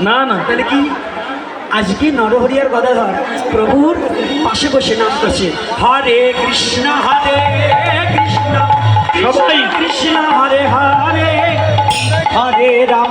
না না। তাহলে কি? আজকে নরহরিয়ার গদাধর প্রভুর পাশে বসে নাম করছে হরে কৃষ্ণ হরে কৃষ্ণ সবাই। Krishna Hare Hare Hare Ram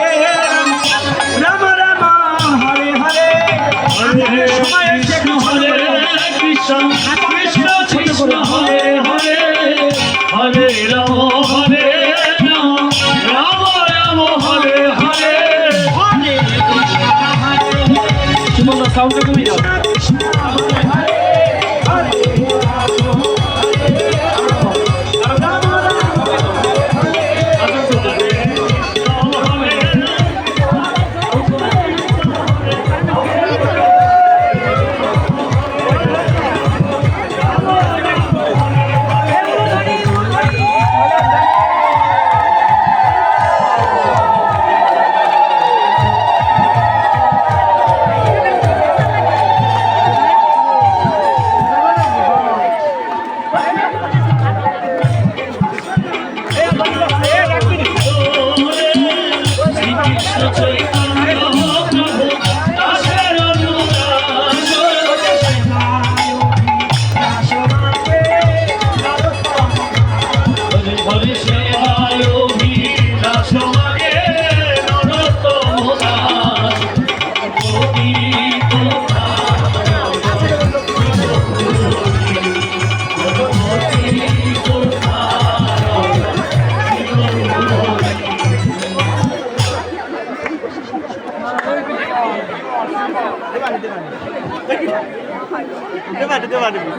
salve a တက်ပါတက်ပါတက်ပါတက်ပါ